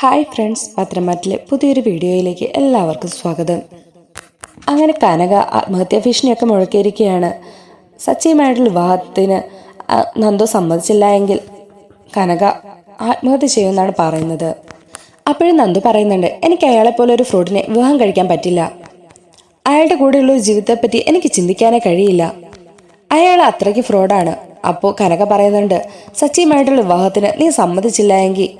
Hi friends പത്രമാറ്റിലെ പുതിയൊരു വീഡിയോയിലേക്ക് എല്ലാവർക്കും സ്വാഗതം. അങ്ങനെ കനക ആത്മഹത്യാ ഭീഷണിയൊക്കെ മുഴക്കിയിരിക്കുകയാണ്. സച്ചിയുമായിട്ടുള്ള വിവാഹത്തിന് നന്ദോ സമ്മതിച്ചില്ല എങ്കിൽ കനക ആത്മഹത്യ ചെയ്യുമെന്നാണ് പറയുന്നത്. അപ്പോഴും നന്ദു പറയുന്നുണ്ട് എനിക്ക് അയാളെപ്പോലെ ഒരു ഫ്രൂട്ടിനെ വിവാഹം കഴിക്കാൻ പറ്റില്ല. അയാളുടെ കൂടെയുള്ള ഒരു ജീവിതത്തെപ്പറ്റി എനിക്ക് ചിന്തിക്കാനേ കഴിയില്ല. അയാൾ അത്രയ്ക്ക് ഫ്രോഡാണ്. അപ്പോൾ കനക പറയുന്നുണ്ട് സച്ചിയുമായിട്ടുള്ള വിവാഹത്തിന് നീ സമ്മതിച്ചില്ല എങ്കിൽ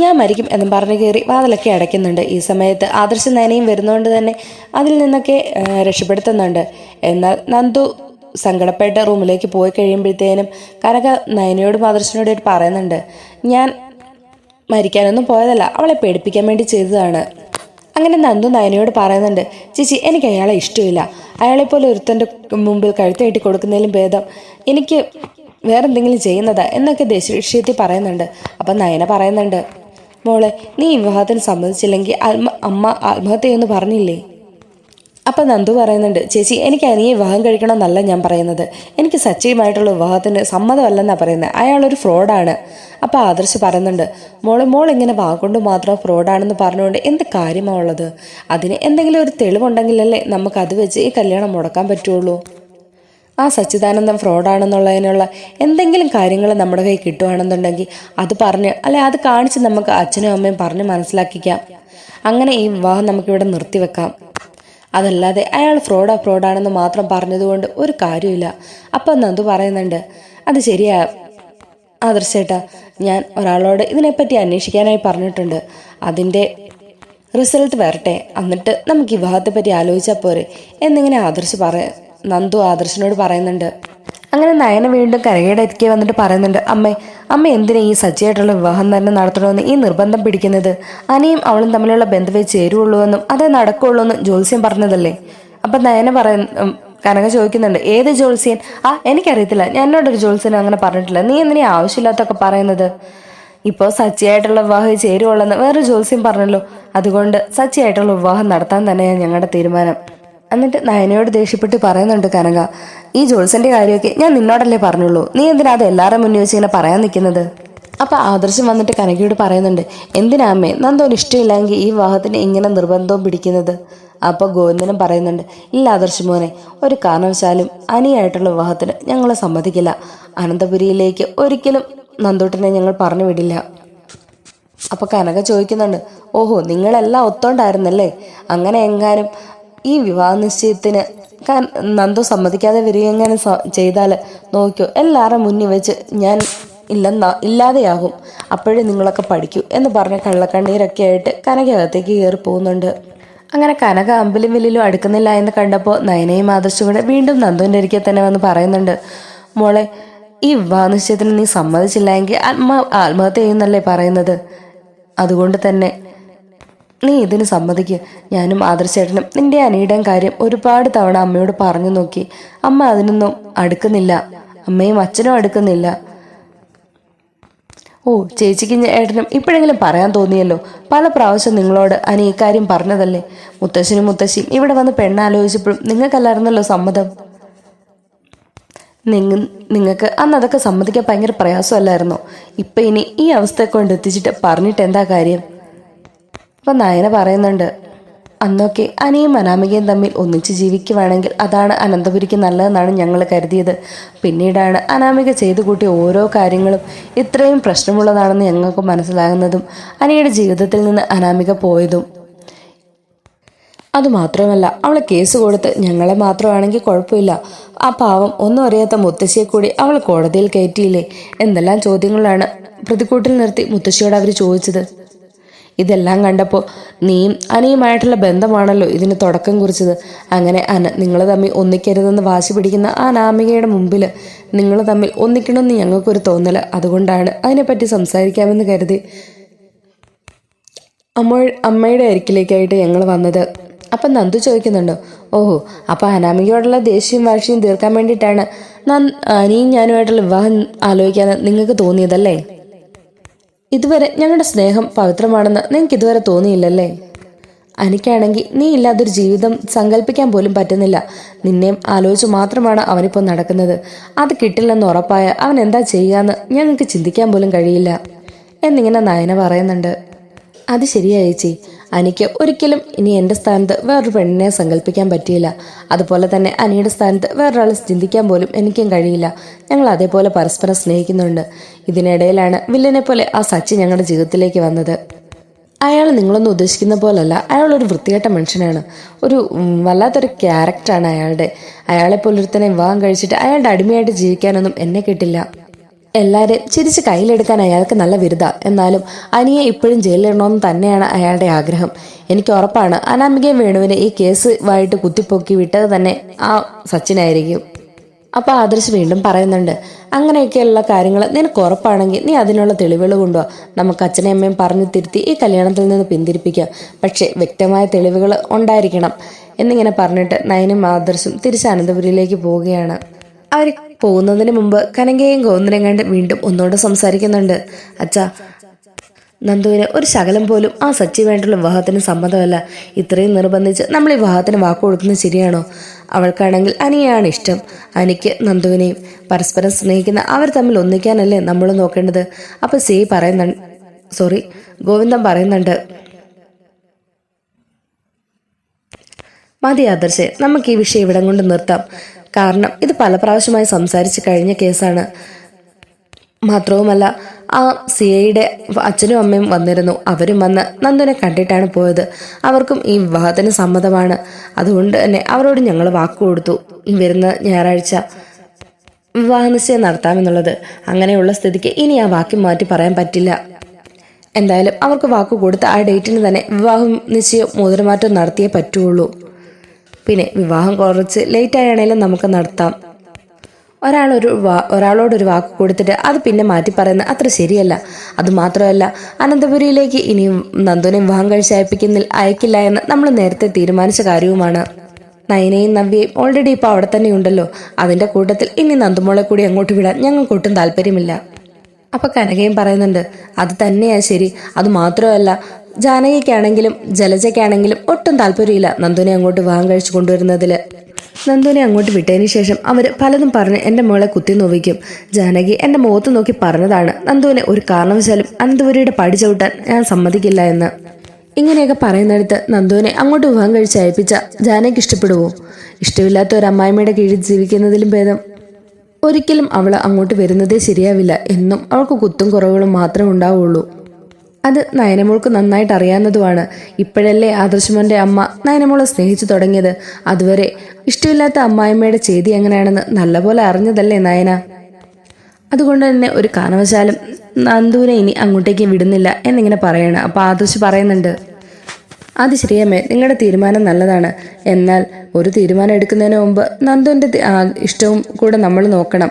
ഞാൻ മരിക്കും എന്നും പറഞ്ഞു കയറി വാതിലൊക്കെ അടയ്ക്കുന്നുണ്ട്. ഈ സമയത്ത് ആദർശ നയനയും വരുന്നതുകൊണ്ട് തന്നെ അതിൽ നിന്നൊക്കെ രക്ഷപ്പെടുത്തുന്നുണ്ട്. എന്നാൽ നന്ദു സങ്കടപ്പെട്ട റൂമിലേക്ക് പോയി കഴിയുമ്പോഴത്തേനും കനക നയനയോടും ആദർശനോടും പറയുന്നുണ്ട് ഞാൻ മരിക്കാനൊന്നും പോയതല്ല അവളെ പേടിപ്പിക്കാൻ വേണ്ടി ചെയ്തതാണ്. അങ്ങനെ നന്ദു നയനയോട് പറയുന്നുണ്ട് ചേച്ചി എനിക്ക് അയാളെ ഇഷ്ടമില്ല. അയാളെപ്പോലെ ഒരുത്തന്റെ മുമ്പിൽ കഴുത്തേട്ടി കൊടുക്കുന്നതിലും ഭേദം എനിക്ക് വേറെന്തെങ്കിലും ചെയ്യുന്നതാ എന്നൊക്കെ ദേശീയത്തിൽ പറയുന്നുണ്ട്. അപ്പം നയന പറയുന്നുണ്ട് മോളെ നീ വിവാഹത്തിന് സമ്മതിച്ചില്ലെങ്കിൽ ആത്മ അമ്മ ആത്മഹത്യ ചെയ്യുമെന്ന് പറഞ്ഞില്ലേ? അപ്പം നന്ദു പറയുന്നുണ്ട് ചേച്ചി എനിക്ക് അനിയെ വിവാഹം കഴിക്കണം കഴിക്കണമെന്നല്ല ഞാൻ പറയുന്നത്. എനിക്ക് സച്ചിയുമായിട്ടുള്ള വിവാഹത്തിന് സമ്മതമല്ലെന്നാണ് പറയുന്നത്. അയാളൊരു ഫ്രോഡാണ്. അപ്പം ആദർശ് പറയുന്നുണ്ട് മോളെ മോൾ ഇങ്ങനെ വാഗൊണ്ട് മാത്രം ഫ്രോഡാണെന്ന് പറഞ്ഞുകൊണ്ട് എന്ത് കാര്യമാണുള്ളത് അതിന് എന്തെങ്കിലും ഒരു തെളിവുണ്ടെങ്കിലല്ലേ നമുക്ക് അത് വെച്ച് ഈ കല്യാണം മുടക്കാൻ പറ്റുള്ളൂ. ആ സച്ചിദാനന്ദം ഫ്രോഡാണെന്നുള്ളതിനുള്ള എന്തെങ്കിലും കാര്യങ്ങൾ നമ്മുടെ കയ്യിൽ കിട്ടുകയാണെന്നുണ്ടെങ്കിൽ അത് പറഞ്ഞ് അല്ലെ അത് കാണിച്ച് നമുക്ക് അച്ഛനും അമ്മയും പറഞ്ഞ് മനസ്സിലാക്കിക്കാം. അങ്ങനെ ഈ വിവാഹം നമുക്കിവിടെ നിർത്തിവെക്കാം. അതല്ലാതെ അയാൾ ഫ്രോഡാ ഫ്രോഡാണെന്ന് മാത്രം പറഞ്ഞതുകൊണ്ട് ഒരു കാര്യമില്ല അപ്പം നന്ദു പറയുന്നുണ്ട് അത് ശരിയാ. ആദർശേട്ടാ ഞാൻ ഒരാളോട് ഇതിനെപ്പറ്റി അന്വേഷിക്കാനായി പറഞ്ഞിട്ടുണ്ട്. അതിന്റെ റിസൾട്ട് വരട്ടെ. എന്നിട്ട് നമുക്ക് വിവാഹത്തെപ്പറ്റി ആലോചിച്ചാൽ പോരെ എന്നിങ്ങനെ ആദർശ് പറയ നന്ദു ആദർശിനോട് പറയുന്നുണ്ട്. അങ്ങനെ നയന വീണ്ടും കരയുടെ എത്തിക്കെ വന്നിട്ട് പറയുന്നുണ്ട് അമ്മേ അമ്മ എന്തിനാ ഈ സജ്ജയായിട്ടുള്ള വിവാഹം തന്നെ നടത്തണമെന്ന് ഈ നിർബന്ധം പിടിക്കുന്നത്? അനിയും അവളും തമ്മിലുള്ള ബന്ധമേ ചേരുള്ളൂ എന്നും അതേ നടക്കുള്ളൂ എന്നും ജ്യോത്സ്യം പറഞ്ഞതല്ലേ? അപ്പം നയന പറയുന്ന കനക ചോദിക്കുന്നുണ്ട് ഏത് ജോത്സ്യൻ? ആ എനിക്കറിയത്തില്ല എന്നോടൊരു ജോത്സ്യനും അങ്ങനെ പറഞ്ഞിട്ടില്ല. നീ എന്തിനാ ആവശ്യമില്ലാത്തൊക്കെ പറയുന്നത്? ഇപ്പോൾ സച്ചിയായിട്ടുള്ള വിവാഹം ചേരുവുള്ളെന്ന് വേറെ ജോത്സ്യം പറഞ്ഞല്ലോ. അതുകൊണ്ട് സച്ചിയായിട്ടുള്ള വിവാഹം നടത്താൻ തന്നെയാണ് ഞങ്ങളുടെ തീരുമാനം. എന്നിട്ട് നയനയോട് ദേഷ്യപ്പെട്ട് പറയുന്നുണ്ട് കനക ഈ ജോൾസന്റെ കാര്യമൊക്കെ ഞാൻ നിന്നോടല്ലേ പറഞ്ഞുള്ളൂ. നീ എന്തിനാ അത് എല്ലാവരുടെ മുന്നിൽ വെച്ച് ഇങ്ങനെ പറയാൻ നിൽക്കുന്നത്? അപ്പൊ ആദർശം വന്നിട്ട് കനകയോട് പറയുന്നുണ്ട് എന്തിനാ അമ്മേ? നന്ദോന് ഇഷ്ടമില്ലെങ്കിൽ ഈ വിവാഹത്തിന് ഇങ്ങനെ നിർബന്ധവും പിടിക്കുന്നത്? അപ്പോൾ ഗോവിന്ദനും പറയുന്നുണ്ട് ഇല്ല ആദർശ് മോനെ ഒരു കാരണവശാലും അനിയായിട്ടുള്ള വിവാഹത്തിന് ഞങ്ങളെ സമ്മതിക്കില്ല. അനന്തപുരിയിലേക്ക് ഒരിക്കലും നന്ദോട്ടിനെ ഞങ്ങൾ പറഞ്ഞു വിടില്ല. അപ്പൊ കനക ചോദിക്കുന്നുണ്ട് ഓഹോ നിങ്ങളെല്ലാം ഒത്തോണ്ടായിരുന്നല്ലേ? അങ്ങനെ എങ്ങാനും ഈ വിവാഹ നിശ്ചയത്തിന് നന്ദു സമ്മതിക്കാതെ വരികയെങ്ങനെ ചെയ്താൽ നോക്കിയോ? എല്ലാവരും മുന്നിൽ വെച്ച് ഞാൻ ഇല്ലെന്നാ ഇല്ലാതെയാകും. അപ്പോഴേ നിങ്ങളൊക്കെ പഠിക്കൂ എന്ന് പറഞ്ഞ കള്ളക്കണ്ണീരൊക്കെ ആയിട്ട് കനകകത്തേക്ക് കയറി പോകുന്നുണ്ട്. അങ്ങനെ കനക അമ്പലും വില്ലിലും അടുക്കുന്നില്ല എന്ന് കണ്ടപ്പോൾ നയനയും ആദർശും കൂടെ വീണ്ടും നന്ദുവിന്റെ ഇരിക്കെ തന്നെ വന്ന് പറയുന്നുണ്ട് മോളെ ഈ വിവാഹ നിശ്ചയത്തിന് നീ സമ്മതിച്ചില്ല എങ്കിൽ ആത്മ ആത്മഹത്യ ചെയ്യുന്നല്ലേ പറയുന്നത്? അതുകൊണ്ട് തന്നെ നീ ഇതിന് സമ്മതിക്കുക ഞാനും ആദർശേട്ടനും നിന്റെ അനിയുടെയും കാര്യം ഒരുപാട് തവണ അമ്മയോട് പറഞ്ഞു നോക്കി. അമ്മ അതിനൊന്നും അടുക്കുന്നില്ല. അമ്മയും അച്ഛനും അടുക്കുന്നില്ല. ഓ ചേച്ചിക്ക് ഏട്ടനും ഇപ്പോഴെങ്കിലും പറയാൻ തോന്നിയല്ലോ. പല പ്രാവശ്യം നിങ്ങളോട് അനി ഇക്കാര്യം പറഞ്ഞതല്ലേ? മുത്തശ്ശനും മുത്തശ്ശിയും ഇവിടെ വന്ന് പെണ്ണാലോചിച്ചപ്പോഴും നിങ്ങൾക്കല്ലായിരുന്നല്ലോ സമ്മതം? നിങ്ങ നിങ്ങൾക്ക് അന്ന് അതൊക്കെ സമ്മതിക്കാൻ ഭയങ്കര പ്രയാസമല്ലായിരുന്നോ? ഇപ്പം ഇനി ഈ അവസ്ഥയെ കൊണ്ട് എത്തിച്ചിട്ട് പറഞ്ഞിട്ട് എന്താ കാര്യം? അപ്പൊ നയന പറയുന്നുണ്ട് അന്നൊക്കെ അനിയും അനാമികയും തമ്മിൽ ഒന്നിച്ച് ജീവിക്കുവാണെങ്കിൽ അതാണ് അനന്തപുരിക്ക് നല്ലതെന്നാണ് ഞങ്ങൾ കരുതിയത്. പിന്നീടാണ് അനാമിക ചെയ്തു കൂട്ടിയ ഓരോ കാര്യങ്ങളും ഇത്രയും പ്രശ്നമുള്ളതാണെന്ന് ഞങ്ങൾക്ക് മനസ്സിലാകുന്നതും അനിയുടെ ജീവിതത്തിൽ നിന്ന് അനാമിക പോയതും. അതുമാത്രമല്ല അവൾ കേസ് കൊടുത്ത് ഞങ്ങളെ മാത്രമാണെങ്കിൽ കുഴപ്പമില്ല. ആ പാവം ഒന്നും അറിയാത്ത മുത്തശ്ശിയെ കൂടി അവൾ കോടതിയിൽ കയറ്റിയില്ലേ? എന്തെല്ലാം ചോദ്യങ്ങളാണ് പ്രതിക്കൂട്ടിൽ നിർത്തി മുത്തശ്ശിയോട് അവർ ചോദിച്ചത്. ഇതെല്ലാം കണ്ടപ്പോൾ നീയും അനിയുമായിട്ടുള്ള ബന്ധമാണല്ലോ ഇതിന് തുടക്കം കുറിച്ചത്. അങ്ങനെ അന നിങ്ങൾ തമ്മിൽ ഒന്നിക്കരുതെന്ന് വാശി പിടിക്കുന്ന ആ നാമികയുടെ മുമ്പിൽ നിങ്ങൾ തമ്മിൽ ഒന്നിക്കണമെന്ന് ഞങ്ങൾക്കൊരു തോന്നൽ അതുകൊണ്ടാണ് അതിനെപ്പറ്റി സംസാരിക്കാമെന്ന് കരുതി. അമ്മ അമ്മയുടെ അരിക്കിലേക്കായിട്ട് ഞങ്ങൾ വന്നത്. അപ്പം നന്ദു ചോദിക്കുന്നുണ്ടോ ഓഹോ അപ്പോൾ അനാമികയോടുള്ള ദേഷ്യവും വാശിയും തീർക്കാൻ വേണ്ടിയിട്ടാണ് നൻ- അനിയും ഞാനുമായിട്ടുള്ള വിവാഹം ആലോചിക്കാൻ നിങ്ങൾക്ക് തോന്നിയതല്ലേ? ഇതുവരെ ഞങ്ങളുടെ സ്നേഹം പവിത്രമാണെന്ന് നിങ്ങൾക്ക് ഇതുവരെ തോന്നിയില്ലല്ലേ? എനിക്കാണെങ്കിൽ നീ ഇല്ലാതൊരു ജീവിതം സങ്കല്പിക്കാൻ പോലും പറ്റുന്നില്ല. നിന്നെയും ആലോചിച്ച് മാത്രമാണ് അവനിപ്പോൾ നടക്കുന്നത്. അത് കിട്ടില്ലെന്ന് ഉറപ്പായ അവൻ എന്താ ചെയ്യാന്ന് ഞങ്ങൾക്ക് ചിന്തിക്കാൻ പോലും കഴിയില്ല. എന്നിങ്ങനെ നയന പറയുന്നുണ്ട്. അത് ശരിയായി ചേച്ചി. അനിക്ക് ഒരിക്കലും ഇനി എന്റെ സ്ഥാനത്ത് വേറൊരു പെണ്ണിനെ സങ്കല്പിക്കാൻ പറ്റിയില്ല. അതുപോലെ തന്നെ അനിയുടെ സ്ഥാനത്ത് വേറൊരാളെ ചിന്തിക്കാൻ പോലും എനിക്കും കഴിയില്ല. ഞങ്ങൾ അതേപോലെ പരസ്പരം സ്നേഹിക്കുന്നുണ്ട്. ഇതിനിടയിലാണ് വില്ലനെ പോലെ ആ സച്ചി ഞങ്ങളുടെ ജീവിതത്തിലേക്ക് വന്നത്. അയാൾ നിങ്ങളൊന്നും ഉദ്ദേശിക്കുന്ന പോലല്ല. അയാൾ ഒരു വൃത്തികെട്ട മനുഷ്യനാണ്. ഒരു വല്ലാത്തൊരു ക്യാരക്ടറാണ് അയാളുടെ. അയാളെ പോലൊരുത്തനെ വിവാഹം കഴിച്ചിട്ട് അയാളുടെ അടിമയായിട്ട് ജീവിക്കാനൊന്നും എന്നെ കിട്ടില്ല. എല്ലാവരെയും ചിരിച്ച് കയ്യിലെടുക്കാൻ അയാൾക്ക് നല്ല വിരുദ എന്നാലും അനിയെ ഇപ്പോഴും ജയിലിലിടണമെന്ന് തന്നെയാണ് അയാളുടെ ആഗ്രഹം. എനിക്ക് ഉറപ്പാണ് അനാമികയും വേണുവിനെ ഈ കേസ് വായിട്ട് കുത്തിപ്പൊക്കി വിട്ടത് തന്നെ ആ സച്ചിനായിരിക്കും. അപ്പൊ ആദർശ് വീണ്ടും പറയുന്നുണ്ട് അങ്ങനെയൊക്കെയുള്ള കാര്യങ്ങൾ നിനക്ക് ഉറപ്പാണെങ്കിൽ നീ അതിനുള്ള തെളിവുകൾ കൊണ്ടുവാ. നമുക്ക് അച്ഛനെയും അമ്മയും പറഞ്ഞു തിരുത്തി ഈ കല്യാണത്തിൽ നിന്ന് പിന്തിരിപ്പിക്കാം. പക്ഷേ വ്യക്തമായ തെളിവുകൾ ഉണ്ടായിരിക്കണം. എന്നിങ്ങനെ പറഞ്ഞിട്ട് നയനും ആദർശും തിരിച്ച് അനന്തപുരിയിലേക്ക് പോവുകയാണ്. അവർ പോകുന്നതിന് മുമ്പ് കനകയും ഗോവിന്ദനും കണ്ട് വീണ്ടും ഒന്നോട് സംസാരിക്കുന്നുണ്ട്. അച്ഛാ നന്ദുവിന് ഒരു ശകലം പോലും ആ സച്ചി വേണ്ടുള്ള വിവാഹത്തിന് സമ്മതമല്ല. ഇത്രയും നിർബന്ധിച്ച് നമ്മൾ ഈ വിവാഹത്തിന് വാക്ക് കൊടുക്കുന്നത് ശരിയാണോ? അവൾക്കാണെങ്കിൽ അനിയാണ് ഇഷ്ടം. അനിക്ക് നന്ദുവിനെയും പരസ്പരം സ്നേഹിക്കുന്ന അവർ തമ്മിൽ ഒന്നിക്കാനല്ലേ നമ്മൾ നോക്കേണ്ടത്? അപ്പൊ സി പറയുന്നുണ്ട് സോറി ഗോവിന്ദൻ പറയുന്നുണ്ട്. മതി ആദർശ് നമുക്ക് ഈ വിഷയം ഇവിടം കൊണ്ട് നിർത്താം. കാരണം ഇത് പല പ്രാവശ്യമായി സംസാരിച്ച് കഴിഞ്ഞ കേസാണ്. മാത്രവുമല്ല ആ സി ഐയുടെ അച്ഛനും അമ്മയും വന്നിരുന്നു. അവരും വന്ന് നന്ദനെ കണ്ടിട്ടാണ് പോയത്. അവർക്കും ഈ വിവാഹത്തിന് സമ്മതമാണ്. അതുകൊണ്ട് തന്നെ അവരോട് ഞങ്ങൾ വാക്ക് കൊടുത്തു ഈ വരുന്ന ഞായറാഴ്ച വിവാഹ നിശ്ചയം നടത്താമെന്നുള്ളത്. അങ്ങനെയുള്ള സ്ഥിതിക്ക് ഇനി ആ വാക്യം മാറ്റി പറയാൻ പറ്റില്ല. എന്തായാലും അവർക്ക് വാക്ക് കൊടുത്ത് ആ ഡേറ്റിന് തന്നെ വിവാഹം നിശ്ചയം മോതിരമാറ്റം നടത്തിയേ പറ്റുള്ളൂ. പിന്നെ വിവാഹം കുറച്ച് ലേറ്റ് ആയാണേലും നമുക്ക് നടത്താം ഒരാളൊരു വാ- ഒരാളോടൊരു വാക്ക് കൊടുത്തിട്ട് അത് പിന്നെ മാറ്റി പറയുന്നത് അത്ര ശരിയല്ല. അതുമാത്രമല്ല അനന്തപുരിയിലേക്ക് ഇനിയും നന്ദുനെ വിവാഹം കഴിച്ച് അയപ്പിക്കുന്നിൽ അയക്കില്ല എന്ന് നമ്മൾ നേരത്തെ തീരുമാനിച്ച കാര്യവുമാണ്. നയനയും നവ്യയും ഓൾറെഡി ഇപ്പോൾ അവിടെ തന്നെ ഉണ്ടല്ലോ. അതിന്റെ കൂട്ടത്തിൽ ഇനി നന്ദുമോളെ കൂടി അങ്ങോട്ട് വിടാൻ ഞങ്ങൾക്കൊട്ടും താല്പര്യമില്ല. അപ്പൊ കനകയും പറയുന്നുണ്ട് അത് തന്നെയാ ശരി. അത് മാത്രമല്ല ജാനകിക്കാണെങ്കിലും ജലജയ്ക്കാണെങ്കിലും ഒട്ടും താല്പര്യമില്ല നന്ദുനെ അങ്ങോട്ട് വിവാഹം കഴിച്ചു കൊണ്ടുവരുന്നതിൽ നന്ദുനെ അങ്ങോട്ട് വിട്ടതിന് ശേഷം അവർ പലതും പറഞ്ഞ് എന്റെ മോളെ കുത്തി നോവിക്കും. ജാനകി എന്റെ മുഖത്ത് നോക്കി പറഞ്ഞതാണ് നന്ദുവിനെ ഒരു കാരണവശാലും അനന്തപുരിയുടെ പടി ചവിട്ടാൻ ഞാൻ സമ്മതിക്കില്ല എന്ന്. ഇങ്ങനെയൊക്കെ പറയുന്നിടത്ത് നന്ദുവിനെ അങ്ങോട്ട് വിവാഹം കഴിച്ച് അയപ്പിച്ച ജാനകി ഇഷ്ടപ്പെടുവോ? ഇഷ്ടമില്ലാത്ത ഒരു അമ്മായിമ്മയുടെ കീഴിൽ ജീവിക്കുന്നതിലും ഭേദം. ഒരിക്കലും അവൾ അങ്ങോട്ട് വരുന്നതേ ശരിയാവില്ല എന്നും അവൾക്ക് കുത്തും കുറവുകളും മാത്രമേ ഉണ്ടാവുള്ളൂ. അത് നയനമോൾക്ക് നന്നായിട്ട് അറിയാവുന്നതുമാണ്. ഇപ്പോഴല്ലേ ആദർശമോന്റെ അമ്മ നയനമോളെ സ്നേഹിച്ചു തുടങ്ങിയത്. അതുവരെ ഇഷ്ടമില്ലാത്ത അമ്മായിമ്മയുടെ ചെയ്തി എങ്ങനെയാണെന്ന് നല്ലപോലെ അറിഞ്ഞതല്ലേ നയന? അതുകൊണ്ട് തന്നെ ഒരു കാരണവശാലും നന്ദുവിനെ ഇനി അങ്ങോട്ടേക്ക് വിടുന്നില്ല എന്നിങ്ങനെ പറയണം. അപ്പൊ ആദർശ് പറയുന്നുണ്ട് അത് ശരിയമ്മേ നിങ്ങളുടെ തീരുമാനം നല്ലതാണ്. എന്നാൽ ഒരു തീരുമാനം എടുക്കുന്നതിന് മുമ്പ് നന്ദുവിന്റെ ഇഷ്ടവും കൂടെ നമ്മൾ നോക്കണം.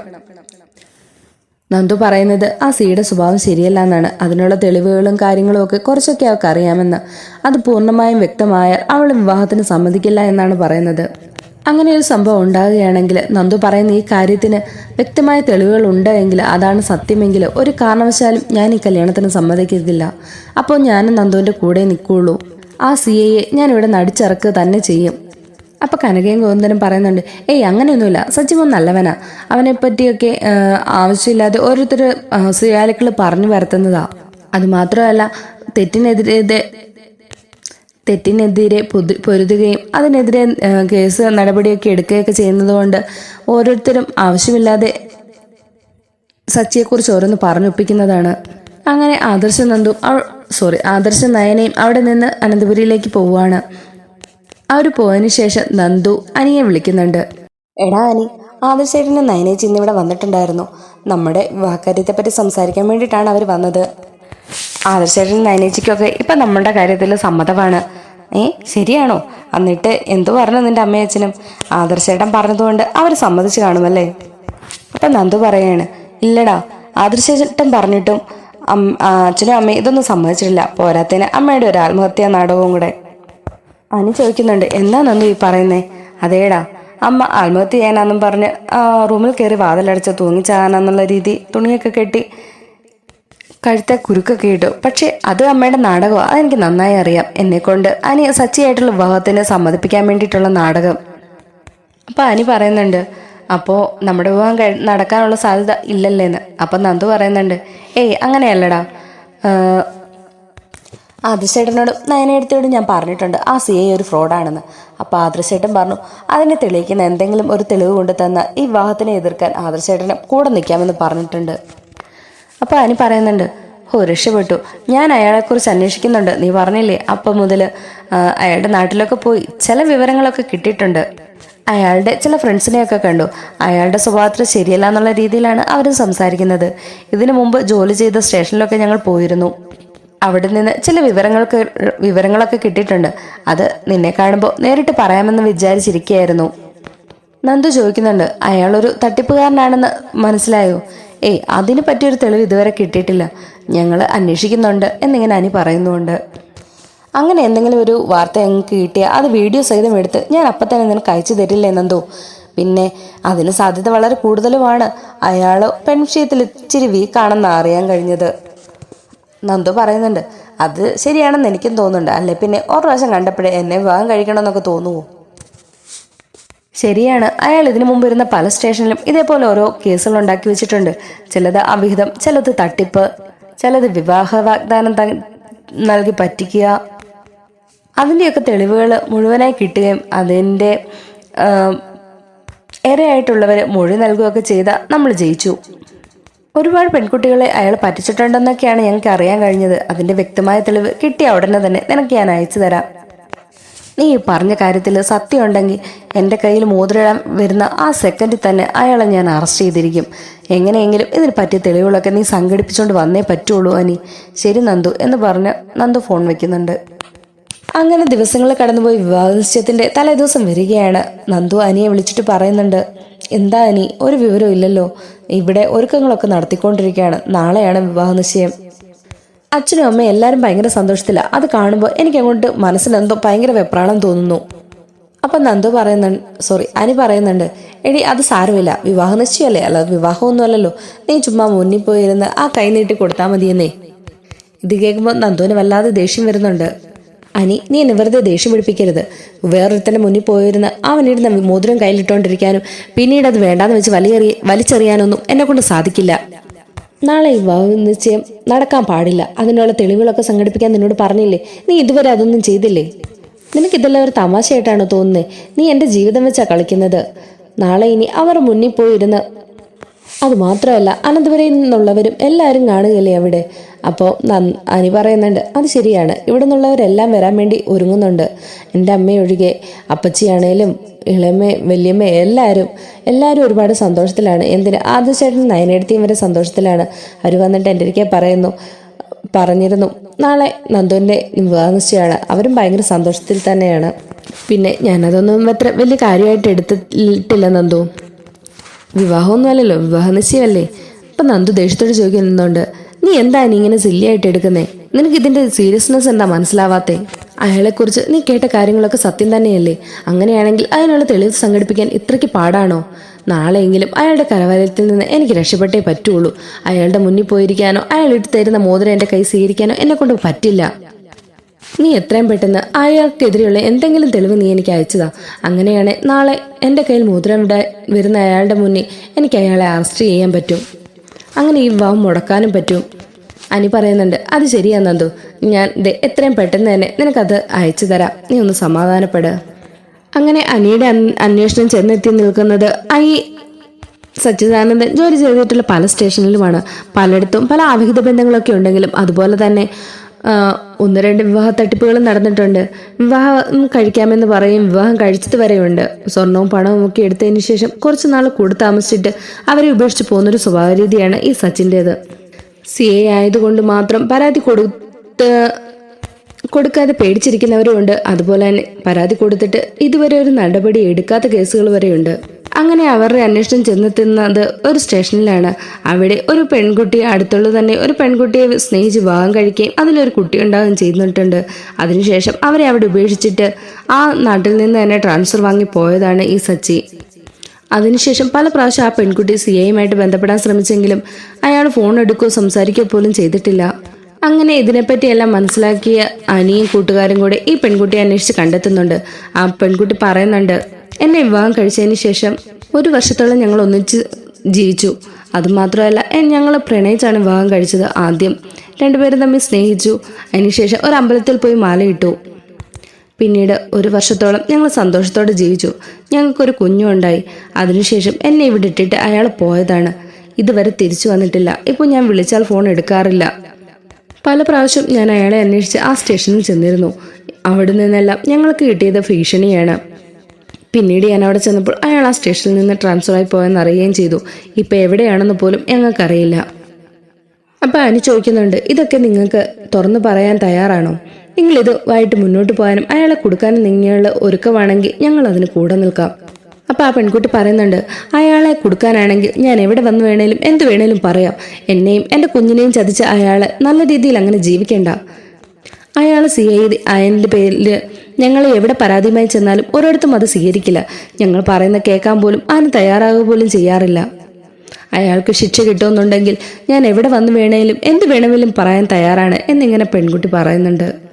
നന്ദു പറയുന്നത് ആ സിയുടെ സ്വഭാവം ശരിയല്ല എന്നാണ്. അതിനുള്ള തെളിവുകളും കാര്യങ്ങളും ഒക്കെ കുറച്ചൊക്കെ അവൾക്ക് അറിയാമെന്ന്. അത് പൂർണമായും വ്യക്തമായാൽ അവൾ വിവാഹത്തിന് സമ്മതിക്കില്ല എന്നാണ് പറയുന്നത്. അങ്ങനെ ഒരു സംഭവം ഉണ്ടാകുകയാണെങ്കിൽ നന്ദു പറയുന്ന ഈ കാര്യത്തിന് വ്യക്തമായ തെളിവുകൾ ഉണ്ട് എങ്കിൽ അതാണ് സത്യമെങ്കിൽ ഒരു കാരണവശാലും ഞാൻ ഈ കല്യാണത്തിന് സമ്മതിക്കത്തില്ല അപ്പോൾ ഞാനും നന്ദുവിന്റെ കൂടെ നിൽക്കുള്ളൂ. ആ സിയയെ ഇവിടെ നടിച്ചിറക്കുക തന്നെ ചെയ്യും. അപ്പൊ കനകയും ഗോവിന്ദനും പറയുന്നുണ്ട് ഏയ് അങ്ങനെയൊന്നുമില്ല. സച്ചിമോൻ നല്ലവനാ. അവനെ പറ്റിയൊക്കെ ആവശ്യമില്ലാതെ ഓരോരുത്തർ സുയാലുക്കൾ പറഞ്ഞു വരുത്തുന്നതാ. അത് മാത്രമല്ല തെറ്റിനെതിരെ തെറ്റിനെതിരെ പൊതു- പൊരുതുകയും അതിനെതിരെ കേസ് നടപടിയൊക്കെ എടുക്കുകയൊക്കെ ചെയ്യുന്നതുകൊണ്ട് ഓരോരുത്തരും ആവശ്യമില്ലാതെ സച്ചിയെക്കുറിച്ച് ഓരോന്ന് പറഞ്ഞൊപ്പിക്കുന്നതാണ്. അങ്ങനെ ആദർശ നന്ദു സോറി ആദർശ നയനയും അവിടെ നിന്ന് അനന്തപുരിയിലേക്ക് പോവുകയാണ്. അവർ പോയതിനു ശേഷം നന്ദു അനിയെ വിളിക്കുന്നുണ്ട്. എടാ അനി ആദർശേട്ടനും നയനേച്ചി ഇന്നിവിടെ വന്നിട്ടുണ്ടായിരുന്നു. നമ്മുടെ വിവാഹകാര്യത്തെപ്പറ്റി സംസാരിക്കാൻ വേണ്ടിയിട്ടാണ് അവർ വന്നത്. ആദർശേട്ടനും നയനേച്ചിക്കൊക്കെ ഇപ്പം നമ്മുടെ കാര്യത്തിൽ സമ്മതമാണ്. ഏ ശരിയാണോ? എന്നിട്ട് എന്തു പറഞ്ഞു നിന്റെ അമ്മയച്ഛനും ആദർശേട്ടൻ പറഞ്ഞതുകൊണ്ട് അവർ സമ്മതിച്ചു കാണുമല്ലേ? അപ്പം നന്ദു പറയാണ് ഇല്ലടാ ആദർശേട്ടൻ പറഞ്ഞിട്ടും അച്ഛനും അമ്മയും ഇതൊന്നും സമ്മതിച്ചിട്ടില്ല. പോരാത്തതിന് അമ്മയുടെ ഒരു ആത്മഹത്യാ നാടകവും കൂടെ. അനി ചോദിക്കുന്നുണ്ട് എന്താ നന്ദു ഈ പറയുന്നേ? അതേടാ അമ്മ ആത്മഹത്യ ചെയ്യാനാന്നും പറഞ്ഞ് റൂമിൽ കയറി വാതിലടച്ച് തൂങ്ങിച്ചാകാനെന്നുള്ള രീതി തുണിയൊക്കെ കെട്ടി കഴുത്തെ കുരുക്കൊക്കെ ഇട്ടു. പക്ഷേ അത് അമ്മയുടെ നാടകമാണ് അതെനിക്ക് നന്നായി അറിയാം. എന്നെക്കൊണ്ട് അനി സച്ചിയായിട്ടുള്ള വിവാഹത്തിന് സമ്മതിപ്പിക്കാൻ വേണ്ടിയിട്ടുള്ള നാടകം. അപ്പൊ അനി പറയുന്നുണ്ട് അപ്പോൾ നമ്മുടെ വിവാഹം കഴി നടക്കാനുള്ള സാധ്യത ഇല്ലല്ലേന്ന്. അപ്പം നന്ദു പറയുന്നുണ്ട് ഏയ് അങ്ങനെയല്ലടാ. ആദർശേട്ടനോടും നയനേടത്തോടും ഞാൻ പറഞ്ഞിട്ടുണ്ട് ആ സി ഐ ഒരു ഫ്രോഡാണെന്ന്. അപ്പോൾ ആദർശേട്ടൻ പറഞ്ഞു അതിനെ തെളിയിക്കുന്ന എന്തെങ്കിലും ഒരു തെളിവ് കൊണ്ട് തന്ന ഈ വിവാഹത്തിനെ എതിർക്കാൻ ആദർശേട്ടനും കൂടെ നിൽക്കാമെന്ന് പറഞ്ഞിട്ടുണ്ട്. അപ്പോൾ അനി പറയുന്നുണ്ട് ഓ രക്ഷപ്പെട്ടു. ഞാൻ അയാളെക്കുറിച്ച് അന്വേഷിക്കുന്നുണ്ട്. നീ പറഞ്ഞില്ലേ? അപ്പം മുതൽ അയാളുടെ നാട്ടിലൊക്കെ പോയി ചില വിവരങ്ങളൊക്കെ കിട്ടിയിട്ടുണ്ട്. അയാളുടെ ചില ഫ്രണ്ട്സിനെയൊക്കെ കണ്ടു. അയാളുടെ സ്വഭാവത്തിൽ ശരിയല്ല എന്നുള്ള രീതിയിലാണ് അവരും സംസാരിക്കുന്നത്. ഇതിനു മുമ്പ് ജോലി ചെയ്ത സ്റ്റേഷനിലൊക്കെ ഞങ്ങൾ പോയിരുന്നു. അവിടെ നിന്ന് ചില വിവരങ്ങൾക്ക് വിവരങ്ങളൊക്കെ കിട്ടിയിട്ടുണ്ട്. അത് നിന്നെ കാണുമ്പോൾ നേരിട്ട് പറയാമെന്ന് വിചാരിച്ചിരിക്കുകയായിരുന്നു. നന്ദു ചോദിക്കുന്നുണ്ട് അയാളൊരു തട്ടിപ്പുകാരനാണെന്ന് മനസ്സിലായോ? ഏയ് അതിന് പറ്റിയൊരു തെളിവ് ഇതുവരെ കിട്ടിയിട്ടില്ല. ഞങ്ങൾ അന്വേഷിക്കുന്നുണ്ട് എന്നിങ്ങനെ അനി പറയുന്നുണ്ട്. അങ്ങനെ എന്തെങ്കിലും ഒരു വാർത്ത ഞങ്ങൾക്ക് കിട്ടിയാൽ അത് വീഡിയോ സഹിതം എടുത്ത് ഞാൻ അപ്പം തന്നെ നിനക്ക് അയച്ചു തരില്ലേ നന്ദോ? പിന്നെ അതിന് സാധ്യത വളരെ കൂടുതലുമാണ്. അയാൾ പെൺവിഷയത്തിൽ ഇച്ചിരി വീക്കാണെന്ന് അറിയാൻ കഴിഞ്ഞത്. നന്ദു പറയുന്നുണ്ട്. അത് ശരിയാണെന്ന് എനിക്കും തോന്നുന്നുണ്ട്. അല്ലെ? പിന്നെ ഒരു പ്രാവശ്യം കണ്ടപ്പോഴേ എന്നെ വിവാഹം കഴിക്കണമെന്നൊക്കെ തോന്നുമോ ശരിയാണ്. അയാൾ ഇതിനു മുമ്പ് ഇരുന്ന പല സ്റ്റേഷനിലും ഇതേപോലെ ഓരോ കേസുകൾ ഉണ്ടാക്കി വെച്ചിട്ടുണ്ട്. ചിലത് അവിഹിതം ചിലത് തട്ടിപ്പ് ചിലത് വിവാഹ വാഗ്ദാനം നൽകി പറ്റിക്കുക. അതിന്റെയൊക്കെ തെളിവുകൾ മുഴുവനായി കിട്ടുകയും അതിന്റെ ഇരയായിട്ടുള്ളവർ മൊഴി നൽകുകയൊക്കെ ചെയ്ത നമ്മൾ ജയിച്ചു. ഒരുപാട് പെൺകുട്ടികളെ അയാൾ പറ്റിച്ചിട്ടുണ്ടെന്നൊക്കെയാണ് ഞങ്ങൾക്ക് അറിയാൻ കഴിഞ്ഞത്. അതിന്റെ വ്യക്തമായ തെളിവ് കിട്ടിയ ഉടനെ തന്നെ നിനക്ക് ഞാൻ അയച്ചു തരാം. നീ പറഞ്ഞ കാര്യത്തിൽ സത്യമുണ്ടെങ്കിൽ എന്റെ കയ്യിൽ മോതിരിടാൻ വരുന്ന ആ സെക്കൻഡിൽ തന്നെ അയാളെ ഞാൻ അറസ്റ്റ് ചെയ്തിരിക്കും. എങ്ങനെയെങ്കിലും ഇതിന് പറ്റിയ തെളിവുകളൊക്കെ നീ സംഘടിപ്പിച്ചുകൊണ്ട് വന്നേ പറ്റുള്ളൂ അനി. ശരി നന്ദു എന്ന് പറഞ്ഞ് നന്ദു ഫോൺ വെക്കുന്നുണ്ട്. അങ്ങനെ ദിവസങ്ങൾ കടന്നുപോയി. വിവാഹ നിശ്ചയത്തിന്റെ തലേദിവസം വരികയാണ്. നന്ദു അനിയെ വിളിച്ചിട്ട് പറയുന്നുണ്ട് എന്താ അനി ഒരു വിവരം ഇല്ലല്ലോ. ഇവിടെ ഒരുക്കങ്ങളൊക്കെ നടത്തിക്കൊണ്ടിരിക്കുകയാണ്. നാളെയാണ് വിവാഹ നിശ്ചയം. അച്ഛനും അമ്മയും എല്ലാവരും ഭയങ്കര സന്തോഷത്തില്ല അത് കാണുമ്പോൾ എനിക്ക് അങ്ങോട്ട് മനസ്സിലെന്തോ ഭയങ്കര വെപ്രാളം തോന്നുന്നു. അപ്പൊ നന്ദു പറയുന്നുണ്ട് സോറി അനി പറയുന്നുണ്ട് എടി അത് സാരമില്ല. വിവാഹ നിശ്ചയമല്ലേ? അല്ല വിവാഹമൊന്നുമല്ലല്ലോ. നീ ചുമ്മാ മുന്നിൽ പോയിരുന്ന് ആ കൈ നീട്ടി കൊടുത്താൽ മതിയെന്നേ. ഇത് കേൾക്കുമ്പോൾ നന്ദുവിന് വല്ലാതെ ദേഷ്യം വരുന്നുണ്ട്. അനി നീ എന്നെ വെറുതെ ദേഷ്യം പിടിപ്പിക്കരുത്. വേറൊരുത്തന്റെ മുന്നിൽ പോയിരുന്ന അവനിരുന്ന മോതിരം കയ്യിലിട്ടുകൊണ്ടിരിക്കാനും പിന്നീട് അത് വേണ്ടാന്ന് വെച്ച് വലിയെറി വലിച്ചെറിയാനൊന്നും എന്നെ കൊണ്ട് സാധിക്കില്ല. നാളെ വിവാഹ നിശ്ചയം നടക്കാൻ പാടില്ല. അതിനുള്ള തെളിവുകളൊക്കെ സംഘടിപ്പിക്കാൻ നിന്നോട് പറഞ്ഞില്ലേ? നീ ഇതുവരെ അതൊന്നും ചെയ്തില്ലേ? നിനക്ക് ഇതെല്ലാം ഒരു തമാശയായിട്ടാണോ തോന്നുന്നത് നീ എന്റെ ജീവിതം വെച്ചാ കളിക്കുന്നത്. നാളെ ഇനി അവർ മുന്നിൽ പോയിരുന്ന് അത് മാത്രമല്ല അനന്തപുരയിൽ നിന്നുള്ളവരും എല്ലാവരും കാണുകയല്ലേ അവിടെ? അപ്പോൾ അനി പറയുന്നുണ്ട് അത് ശരിയാണ്. ഇവിടെ നിന്നുള്ളവരെല്ലാം വരാൻ വേണ്ടി ഒരുങ്ങുന്നുണ്ട്. എന്റെ അമ്മയൊഴികെ അപ്പച്ചിയാണേലും ഇളയമ്മ വലിയമ്മ എല്ലാവരും എല്ലാവരും ഒരുപാട് സന്തോഷത്തിലാണ്. എന്തിന്? ആദ്യചേട്ടൻ നയനെടുത്തിയും വരെ സന്തോഷത്തിലാണ്. അവർ വന്നിട്ട് എന്റെ അടുക്കെ പറയുന്നു പറഞ്ഞിരുന്നു നാളെ നന്ദുവിന്റെ വിവാഹ നിശ്ചയമാണ് അവരും ഭയങ്കര സന്തോഷത്തിൽ തന്നെയാണ്. പിന്നെ ഞാനതൊന്നും അത്ര വലിയ കാര്യമായിട്ട് എടുത്തിട്ടില്ല നന്ദു. വിവാഹമൊന്നുമല്ലല്ലോ വിവാഹ നിശ്ചയമല്ലേ? അപ്പൊ നന്ദു ദേഷ്യത്തോട് ചോദിക്കാൻ നിന്നോണ്ട് നീ എന്താ നീ ഇങ്ങനെ സില്ലിയായിട്ട് എടുക്കുന്നേ? നിനക്ക് ഇതിന്റെ സീരിയസ്നെസ് എന്താ മനസ്സിലാവാത്തെ? അയാളെക്കുറിച്ച് നീ കേട്ട കാര്യങ്ങളൊക്കെ സത്യം തന്നെയല്ലേ? അങ്ങനെയാണെങ്കിൽ അതിനുള്ള തെളിവ് സംഘടിപ്പിക്കാൻ ഇത്രയ്ക്ക് പാടാണോ? നാളെയെങ്കിലും അയാളുടെ കരവലയത്തിൽ നിന്ന് എനിക്ക് രക്ഷപ്പെട്ടേ പറ്റുള്ളൂ. അയാളുടെ മുന്നിൽ പോയിരിക്കാനോ അയാൾ ഇട്ട് തരുന്ന മോതിരം എന്റെ കൈ സ്വീകരിക്കാനോ എന്നെ കൊണ്ട് പറ്റില്ല. നീ എത്രയും പെട്ടെന്ന് അയാൾക്കെതിരെയുള്ള എന്തെങ്കിലും തെളിവ് നീ എനിക്ക് അയച്ചതാ. അങ്ങനെയാണ് നാളെ എന്റെ കയ്യിൽ മോതിരം ഇടാൻ വരുന്ന അയാളുടെ മുന്നിൽ എനിക്ക് അയാളെ അറസ്റ്റ് ചെയ്യാൻ പറ്റും. അങ്ങനെ ഈ വിവാഹം മുടക്കാനും പറ്റും. അനി പറയുന്നുണ്ട് അത് ശരിയാണെന്നു ഞാൻ എത്രയും പെട്ടെന്ന് തന്നെ നിനക്കത് അയച്ചു തരാം. നീ ഒന്ന് സമാധാനപ്പെട്. അങ്ങനെ അനിയുടെ അന്വേഷണം ചെന്നെത്തി നിൽക്കുന്നത് ഐ സച്ചിദാനന്ദൻ ജോലി ചെയ്തിട്ടുള്ള പല സ്റ്റേഷനിലുമാണ്. പലയിടത്തും പല അവിഹിത ബന്ധങ്ങളൊക്കെ ഉണ്ടെങ്കിലും അതുപോലെ തന്നെ ഒന്ന് രണ്ട് വിവാഹ തട്ടിപ്പുകൾ നടന്നിട്ടുണ്ട്. വിവാഹം കഴിക്കാമെന്ന് പറയും. വിവാഹം കഴിച്ചത് വരെയുണ്ട്. സ്വർണവും പണവും ഒക്കെ എടുത്തതിന് ശേഷം കുറച്ച് നാൾ കൂടെ താമസിച്ചിട്ട് അവരെ ഉപേക്ഷിച്ച് പോകുന്നൊരു സ്വഭാവ രീതിയാണ് ഈ സച്ചിന്റേത്. സി എ ആയതുകൊണ്ട് മാത്രം പരാതി കൊടുത്ത് കൊടുക്കാതെ പേടിച്ചിരിക്കുന്നവരുമുണ്ട്. അതുപോലെ തന്നെ പരാതി കൊടുത്തിട്ട് ഇതുവരെ ഒരു നടപടി എടുക്കാത്ത കേസുകൾ വരെയുണ്ട്. അങ്ങനെ അവരുടെ അന്വേഷണം ചെന്നെത്തുന്നത് ഒരു സ്റ്റേഷനിലാണ്. അവിടെ ഒരു പെൺകുട്ടി അടുത്തുള്ള തന്നെ ഒരു പെൺകുട്ടിയെ സ്നേഹിച്ച് വിവാഹം കഴിക്കുകയും അതിലൊരു കുട്ടി ഉണ്ടാവുകയും ചെയ്യുന്നിട്ടുണ്ട് അതിനുശേഷം അവരെ അവിടെ ഉപേക്ഷിച്ചിട്ട് ആ നാട്ടിൽ നിന്ന് തന്നെ ട്രാൻസ്ഫർ വാങ്ങി പോയതാണ് ഈ സച്ചി. അതിനുശേഷം പല പ്രാവശ്യം ആ പെൺകുട്ടി സി ഐയുമായിട്ട് ബന്ധപ്പെടാൻ ശ്രമിച്ചെങ്കിലും അയാൾ ഫോൺ എടുക്കുകയോ സംസാരിക്കുകയോ പോലും ചെയ്തിട്ടില്ല. അങ്ങനെ ഇതിനെപ്പറ്റിയെല്ലാം മനസ്സിലാക്കിയ അനിയും കൂട്ടുകാരും കൂടെ ഈ പെൺകുട്ടിയെ അന്വേഷിച്ച് കണ്ടെത്തുന്നുണ്ട്. ആ പെൺകുട്ടി പറയുന്നുണ്ട് എന്നെ വിവാഹം കഴിച്ചതിന് ശേഷം ഒരു വർഷത്തോളം ഞങ്ങൾ ഒന്നിച്ച് ജീവിച്ചു. അതുമാത്രമല്ല ഞങ്ങൾ പ്രണയിച്ചാണ് വിവാഹം കഴിച്ചത് ആദ്യം. രണ്ടുപേരും തമ്മിൽ സ്നേഹിച്ചു. അതിനുശേഷം ഒരു അമ്പലത്തിൽ പോയി മാലയിട്ടു പിന്നീട് ഒരു വർഷത്തോളം ഞങ്ങൾ സന്തോഷത്തോടെ ജീവിച്ചു. ഞങ്ങൾക്കൊരു കുഞ്ഞുണ്ടായി അതിനുശേഷം എന്നെ ഇവിടെ ഇട്ടിട്ട് അയാൾ പോയതാണ്. ഇതുവരെ തിരിച്ചു വന്നിട്ടില്ല. ഇപ്പോൾ ഞാൻ വിളിച്ചാൽ ഫോൺ എടുക്കാറില്ല. പല പ്രാവശ്യം ഞാൻ അയാളെ അന്വേഷിച്ച് ആ സ്റ്റേഷനിൽ ചെന്നിരുന്നു. അവിടെ നിന്നെല്ലാം ഞങ്ങൾക്ക് കിട്ടിയത് ഭീഷണിയാണ്. പിന്നീട് ഞാൻ അവിടെ ചെന്നപ്പോൾ അയാൾ ആ സ്റ്റേഷനിൽ നിന്ന് ട്രാൻസ്ഫർ ആയി പോയെന്ന് അറിയുകയും ചെയ്തു. ഇപ്പം എവിടെയാണെന്ന് പോലും ഞങ്ങൾക്കറിയില്ല. അപ്പം അനു ചോദിക്കുന്നുണ്ട് ഇതൊക്കെ നിങ്ങൾക്ക് തുറന്നു പറയാൻ തയ്യാറാണോ? നിങ്ങൾ ഇതുമായിട്ട് മുന്നോട്ട് പോകാനും അയാളെ കൊടുക്കാനും നിങ്ങൾ ഒരുക്കമാണെങ്കിൽ ഞങ്ങൾ അതിന് കൂടെ നിൽക്കാം. അപ്പം ആ പെൺകുട്ടി പറയുന്നുണ്ട് അയാളെ കൊടുക്കാനാണെങ്കിൽ ഞാൻ എവിടെ വന്നു വേണേലും എന്ത് വേണേലും പറയാം. എന്നെയും എന്റെ കുഞ്ഞിനെയും ചതിച്ച അയാളെ നല്ല രീതിയിൽ അങ്ങനെ ജീവിക്കേണ്ട. അയാൾ സി ഐ അയന്റെ പേരിൽ ഞങ്ങൾ എവിടെ പരാതിയുമായി ചെന്നാലും ഒരിടത്തും അത് സ്വീകരിക്കില്ല. ഞങ്ങൾ പറയുന്ന കേൾക്കാൻ പോലും അതിന് തയ്യാറാകുക പോലും ചെയ്യാറില്ല. അയാൾക്ക് ശിക്ഷ കിട്ടുമെന്നുണ്ടെങ്കിൽ ഞാൻ എവിടെ വന്നു വേണേലും എന്ത് വേണമെങ്കിലും പറയാൻ തയ്യാറാണ് എന്നിങ്ങനെ പെൺകുട്ടി പറയുന്നുണ്ട്.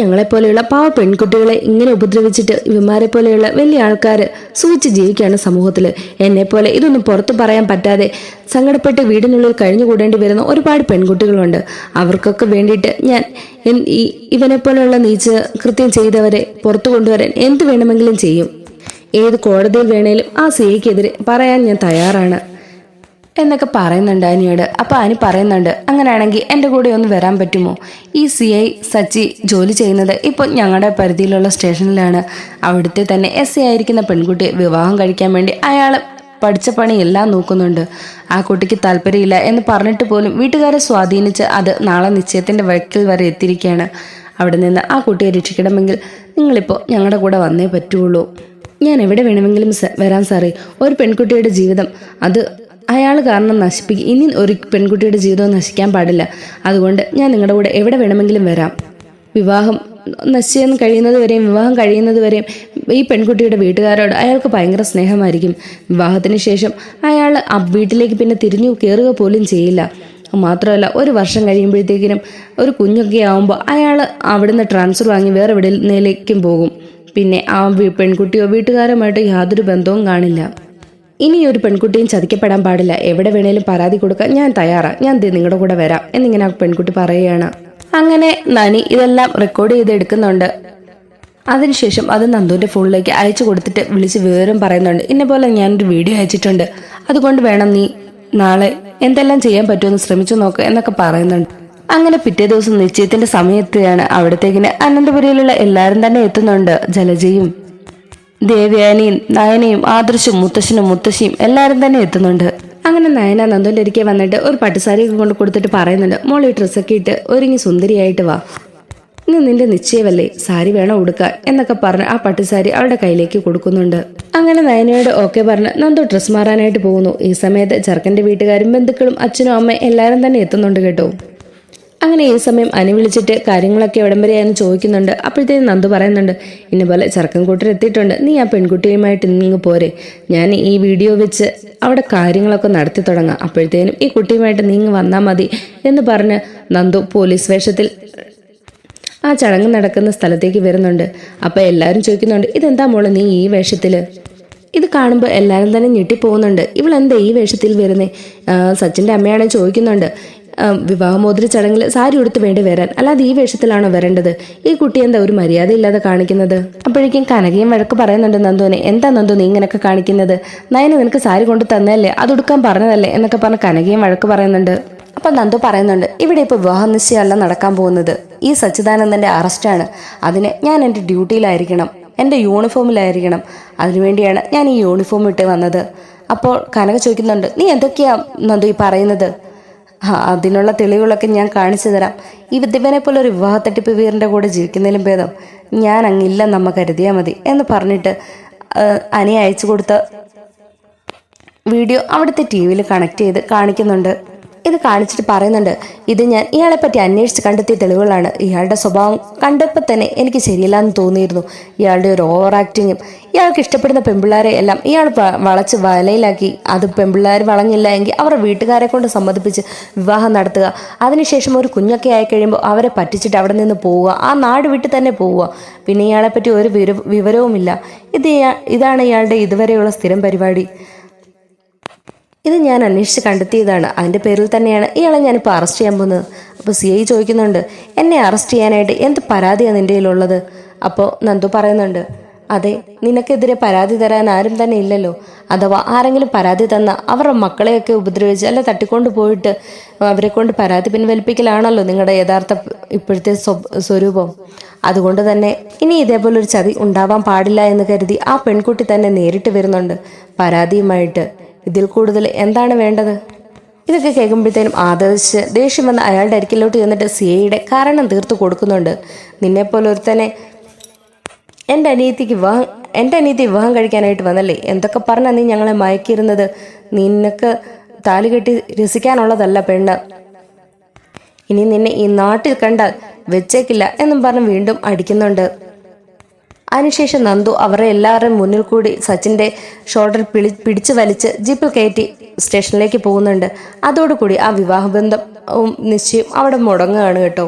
ഞങ്ങളെപ്പോലെയുള്ള പാവ പെൺകുട്ടികളെ ഇങ്ങനെ ഉപദ്രവിച്ചിട്ട് ഇവന്മാരെ പോലെയുള്ള വലിയ ആൾക്കാർ സൂചിച്ച് ജീവിക്കുകയാണ് സമൂഹത്തിൽ എന്നെപ്പോലെ ഇതൊന്നും പുറത്തു പറയാൻ പറ്റാതെ സങ്കടപ്പെട്ട് വീടിനുള്ളിൽ കഴിഞ്ഞുകൂടേണ്ടി വരുന്ന ഒരുപാട് പെൺകുട്ടികളുണ്ട്. അവർക്കൊക്കെ വേണ്ടിയിട്ട് ഞാൻ ഇവനെപ്പോലെയുള്ള നീച്ച് കൃത്യം ചെയ്തവരെ പുറത്തു കൊണ്ടുവരാൻ എന്ത് വേണമെങ്കിലും ചെയ്യും. ഏത് കോടതിയിൽ വേണേലും ആ സിഐക്കെതിരെ പറയാൻ ഞാൻ തയ്യാറാണ്. എന്നൊക്കെ പറയുന്നുണ്ട് അനിയോട്. അപ്പോൾ അനി പറയുന്നുണ്ട് അങ്ങനെയാണെങ്കിൽ എന്റെ കൂടെ ഒന്ന് വരാൻ പറ്റുമോ? ഈ സി ഐ സച്ചി ജോലി ചെയ്യുന്നത് ഇപ്പോൾ ഞങ്ങളുടെ പരിധിയിലുള്ള സ്റ്റേഷനിലാണ്. അവിടുത്തെ തന്നെ എസ് ഐ ആയിരിക്കുന്ന പെൺകുട്ടിയെ വിവാഹം കഴിക്കാൻ വേണ്ടി അയാൾ പഠിച്ച പണിയെല്ലാം നോക്കുന്നുണ്ട്. ആ കുട്ടിക്ക് താല്പര്യമില്ല എന്ന് പറഞ്ഞിട്ട് പോലും വീട്ടുകാരെ സ്വാധീനിച്ച് അത് നാളെ നിശ്ചയത്തിന്റെ വഴക്കിൽ വരെ എത്തിയിരിക്കുകയാണ്. അവിടെ നിന്ന് ആ കുട്ടിയെ രക്ഷിക്കണമെങ്കിൽ നിങ്ങളിപ്പോൾ ഞങ്ങളുടെ കൂടെ വന്നേ പറ്റുള്ളൂ. ഞാൻ എവിടെ വേണമെങ്കിലും വരാൻ സാറേ. ഒരു പെൺകുട്ടിയുടെ ജീവിതം അത് അയാൾ കാരണം നശിപ്പിക്കും ഇനി ഒരു പെൺകുട്ടിയുടെ ജീവിതം നശിക്കാൻ പാടില്ല. അതുകൊണ്ട് ഞാൻ നിങ്ങളുടെ കൂടെ എവിടെ വേണമെങ്കിലും വരാം. വിവാഹം നശിച്ചു കഴിയുന്നത് വരെയും വിവാഹം കഴിയുന്നത് വരെയും ഈ പെൺകുട്ടിയുടെ വീട്ടുകാരോട് അയാൾക്ക് ഭയങ്കര സ്നേഹമായിരിക്കും. വിവാഹത്തിന് ശേഷം അയാൾ ആ വീട്ടിലേക്ക് പിന്നെ തിരിഞ്ഞു കയറുക പോലും ചെയ്യില്ല. മാത്രമല്ല ഒരു വർഷം കഴിയുമ്പോഴത്തേക്കിനും ഒരു കുഞ്ഞൊക്കെ ആവുമ്പോൾ അയാൾ അവിടുന്ന് ട്രാൻസ്ഫർ വാങ്ങി വേറെ എവിടെയിലേക്കും പോകും. പിന്നെ ആ പെൺകുട്ടിയോ വീട്ടുകാരുമായിട്ട് യാതൊരു ബന്ധവും കാണില്ല. ഇനി ഒരു പെൺകുട്ടിയും ചതിക്കപ്പെടാൻ പാടില്ല. എവിടെ വേണേലും പരാതി കൊടുക്കാൻ ഞാൻ തയ്യാറാ. ഞാൻ നിങ്ങളുടെ കൂടെ വരാം. എന്നിങ്ങനെ ആ പെൺകുട്ടി പറയുകയാണ്. അങ്ങനെ നനി ഇതെല്ലാം റെക്കോർഡ് ചെയ്ത് എടുക്കുന്നുണ്ട്. അതിനുശേഷം അത് നന്ദുവിന്റെ ഫോണിലേക്ക് അയച്ചു കൊടുത്തിട്ട് വിളിച്ച് വിവരം പറയുന്നുണ്ട്. ഇന്നെ പോലെ ഞാനൊരു വീഡിയോ അയച്ചിട്ടുണ്ട്. അതുകൊണ്ട് വേണം നീ നാളെ എന്തെല്ലാം ചെയ്യാൻ പറ്റുമെന്ന് ശ്രമിച്ചു നോക്ക് എന്നൊക്കെ പറയുന്നുണ്ട്. അങ്ങനെ പിറ്റേ ദിവസം നിശ്ചയത്തിന്റെ സമയത്തെയാണ് അവിടത്തേക്കിന് അനന്തപുരിയിലുള്ള എല്ലാവരും തന്നെ എത്തുന്നുണ്ട്. ജലജയും ദേവയാനിയും നയനയും ആദർശും മുത്തശ്ശനും മുത്തശ്ശിയും എല്ലാവരും തന്നെ എത്തുന്നുണ്ട്. അങ്ങനെ നയന നന്ദുവിന്റെ ഇരിക്കെ വന്നിട്ട് ഒരു പട്ടുസാരി കൊണ്ട് കൊടുത്തിട്ട് പറയുന്നുണ്ട് മോൾ ഈ ഡ്രസ്സൊക്കെ ഇട്ട് ഒരുങ്ങി സുന്ദരിയായിട്ട് വാ. ഇന്ന് നിന്റെ നിശ്ചയമല്ലേ? സാരി വേണം ഉടുക്കാൻ എന്നൊക്കെ പറഞ്ഞ് ആ പട്ടുസാരി അവളുടെ കയ്യിലേക്ക് കൊടുക്കുന്നുണ്ട്. അങ്ങനെ നയനയോട് ഓക്കെ പറഞ്ഞ് നന്ദു ഡ്രസ്സ് മാറാനായിട്ട് പോകുന്നു. ഈ സമയത്ത് ചെറുക്കന്റെ വീട്ടുകാരും ബന്ധുക്കളും അച്ഛനും അമ്മയും എല്ലാവരും തന്നെ എത്തുന്നുണ്ട് കേട്ടോ. അങ്ങനെ ഈ സമയം അനു വിളിച്ചിട്ട് കാര്യങ്ങളൊക്കെ എവിടം വരെയാണെന്ന് ചോദിക്കുന്നുണ്ട്. അപ്പോഴത്തേക്കും നന്ദു പറയുന്നുണ്ട് ഇന്ന പോലെ ചെറുക്കൻ കൂട്ടർ എത്തിയിട്ടുണ്ട്. നീ ആ പെൺകുട്ടിയുമായിട്ട് ഇന്നിങ്ങ് പോരെ. ഞാൻ ഈ വീഡിയോ വെച്ച് അവിടെ കാര്യങ്ങളൊക്കെ നടത്തി തുടങ്ങാം. അപ്പോഴത്തേനും ഈ കുട്ടിയുമായിട്ട് നീ ഇങ്ങ് വന്നാൽ മതി എന്ന് പറഞ്ഞ് നന്ദു പോലീസ് വേഷത്തിൽ ആ ചടങ്ങ് നടക്കുന്ന സ്ഥലത്തേക്ക് വരുന്നുണ്ട്. അപ്പോൾ എല്ലാവരും ചോദിക്കുന്നുണ്ട് ഇതെന്താ മോൾ നീ ഈ വേഷത്തിൽ ഇത് കാണുമ്പോൾ എല്ലാവരും തന്നെ ഞെട്ടിപ്പോകുന്നുണ്ട്. ഇവളെന്താ ഈ വേഷത്തിൽ വരുന്നേ? ആ, സച്ചിന്റെ അമ്മയാണെങ്കിൽ ചോദിക്കുന്നുണ്ട്. വിവാഹമോതിര ചടങ്ങിൽ സാരി ഉടുത്ത് വേണ്ടി വരാൻ അല്ലാതെ ഈ വേഷത്തിലാണോ വരേണ്ടത്? ഈ കുട്ടി എന്താ ഒരു മര്യാദ ഇല്ലാതെ കാണിക്കുന്നത്? അപ്പോഴേക്കും കനകയും വഴക്ക് പറയുന്നുണ്ട് നന്ദുവിനെ. എന്താ നന്ദു നീ ഇങ്ങനെയൊക്കെ കാണിക്കുന്നത്? നയന നിനക്ക് സാരി കൊണ്ട് അത് ഉടുക്കാൻ പറഞ്ഞതല്ലേ? എന്നൊക്കെ പറഞ്ഞ് കനകയും വഴക്ക് പറയുന്നുണ്ട്. അപ്പൊ നന്ദു പറയുന്നുണ്ട് ഇവിടെ ഇപ്പോൾ വിവാഹ നിശ്ചയമല്ല നടക്കാൻ പോകുന്നത്. ഈ സച്ചിദാനന്ദന്റെ അറസ്റ്റാണ് അതിന് ഞാൻ എന്റെ ഡ്യൂട്ടിയിലായിരിക്കണം. എന്റെ യൂണിഫോമിലായിരിക്കണം. അതിനുവേണ്ടിയാണ് ഞാൻ ഈ യൂണിഫോം ഇട്ട് വന്നത്. അപ്പോൾ കനക ചോദിക്കുന്നുണ്ട് നീ എന്തൊക്കെയാ നന്ദു ഈ പറയുന്നത്? അതിനുള്ള തെളിവുകളൊക്കെ ഞാൻ കാണിച്ചു തരാം. ഈ വിദ്യവനെ പോലെ ഒരു വിവാഹ തട്ടിപ്പ് വീറിന്റെ കൂടെ ജീവിക്കുന്നതിലും ഭേദം ഞാൻ അങ്ങില്ല നമ്മ കരുതിയാൽ മതി എന്ന് പറഞ്ഞിട്ട് അനിയ അനി അയച്ചു കൊടുത്ത വീഡിയോ അവിടുത്തെ ടി വിയിൽ കണക്ട് ചെയ്ത് കാണിക്കുന്നുണ്ട്. ഇത് കാണിച്ചിട്ട് പറയുന്നുണ്ട്. ഇത് ഞാൻ ഇയാളെ പറ്റി അന്വേഷിച്ച് കണ്ടെത്തിയ തെളിവുകളാണ്. ഇയാളുടെ സ്വഭാവം കണ്ടപ്പോൾ തന്നെ എനിക്ക് ശരിയല്ലാന്ന് തോന്നിയിരുന്നു. ഇയാളുടെ ഒരു ഓവർ ആക്ടിങ്ങും ഇയാൾക്ക് ഇഷ്ടപ്പെടുന്ന പെമ്പിള്ളാരെ എല്ലാം ഇയാൾ വളച്ച് വലയിലാക്കി. അത് പെമ്പിള്ളാർ വളഞ്ഞില്ല എങ്കിൽ അവരുടെ വീട്ടുകാരെ കൊണ്ട് സമ്മതിപ്പിച്ച് വിവാഹം നടത്തുക. അതിനുശേഷം ഒരു കുഞ്ഞൊക്കെ ആയി കഴിയുമ്പോൾ അവരെ പറ്റിച്ചിട്ട് അവിടെ നിന്ന് പോവുക. ആ നാട് വിട്ട് തന്നെ പോവുക. പിന്നെ ഇയാളെപ്പറ്റി ഒരു വിവരവുമില്ല. ഇത് ഇതാണ് ഇയാളുടെ ഇതുവരെയുള്ള സ്ഥിരം പരിപാടി. ഇത് ഞാൻ അന്വേഷിച്ച് കണ്ടെത്തിയതാണ്. അതിന്റെ പേരിൽ തന്നെയാണ് ഇയാളെ ഞാനിപ്പോൾ അറസ്റ്റ് ചെയ്യാൻ പോകുന്നത്. അപ്പോൾ സി ഐ ചോദിക്കുന്നുണ്ട് എന്നെ അറസ്റ്റ് ചെയ്യാനായിട്ട് എന്ത് പരാതിയാണ് നിന്റെ കയ്യിലുള്ളത്? അപ്പോൾ നന്ദു പറയുന്നുണ്ട് അതെ നിനക്കെതിരെ പരാതി തരാൻ ആരും തന്നെ ഇല്ലല്ലോ. അഥവാ ആരെങ്കിലും പരാതി തന്ന അവരുടെ മക്കളെയൊക്കെ ഉപദ്രവിച്ച് അല്ല തട്ടിക്കൊണ്ട് പോയിട്ട് അവരെ കൊണ്ട് പരാതി പിൻവലിപ്പിക്കലാണല്ലോ നിങ്ങളുടെ യഥാർത്ഥ ഇപ്പോഴത്തെ സ്വ- സ്വരൂപം. അതുകൊണ്ട് തന്നെ ഇനി ഇതേപോലെ ഒരു ചതി ഉണ്ടാവാൻ പാടില്ല എന്ന് കരുതി ആ പെൺകുട്ടി തന്നെ നേരിട്ട് വരുന്നുണ്ട് പരാതിയുമായിട്ട്. ഇതിൽ കൂടുതൽ എന്താണ് വേണ്ടത്? ഇതൊക്കെ കേൾക്കുമ്പോഴത്തേനും ആദർശ് ദേഷ്യം വന്ന് അയാളുടെ അരിക്കിലോട്ട് ചെന്നിട്ട് സിയയുടെ കാരണം തീർത്തു കൊടുക്കുന്നുണ്ട്. നിന്നെപ്പോലെ ഒരുത്തനെ എന്റെ അനിയത്തിക്ക് വിവാഹം എന്റെ അനിയത്തി വിവാഹം കഴിക്കാനായിട്ട് വന്നല്ലേ? എന്തൊക്കെ പറഞ്ഞാൽ നീ ഞങ്ങളെ മയക്കിയിരുന്നത്? നിനക്ക് താലി കെട്ടി രസിക്കാനുള്ളതല്ല പെണ്ണ്. ഇനി നിന്നെ ഈ നാട്ടിൽ കണ്ടാൽ വെച്ചേക്കില്ല എന്നും പറഞ്ഞ് വീണ്ടും അടിക്കുന്നുണ്ട്. അതിനുശേഷം നന്ദു അവരെ എല്ലാവരുടെയും മുന്നിൽ കൂടി സച്ചിന്റെ ഷോൾഡർ പിടി പിടിച്ചു വലിച്ച് ജീപ്പിൽ കയറ്റി സ്റ്റേഷനിലേക്ക് പോകുന്നുണ്ട്. അതോടുകൂടി ആ വിവാഹബന്ധം നിശ്ചയം അവിടെ മുടങ്ങുകയാണ് കേട്ടോ.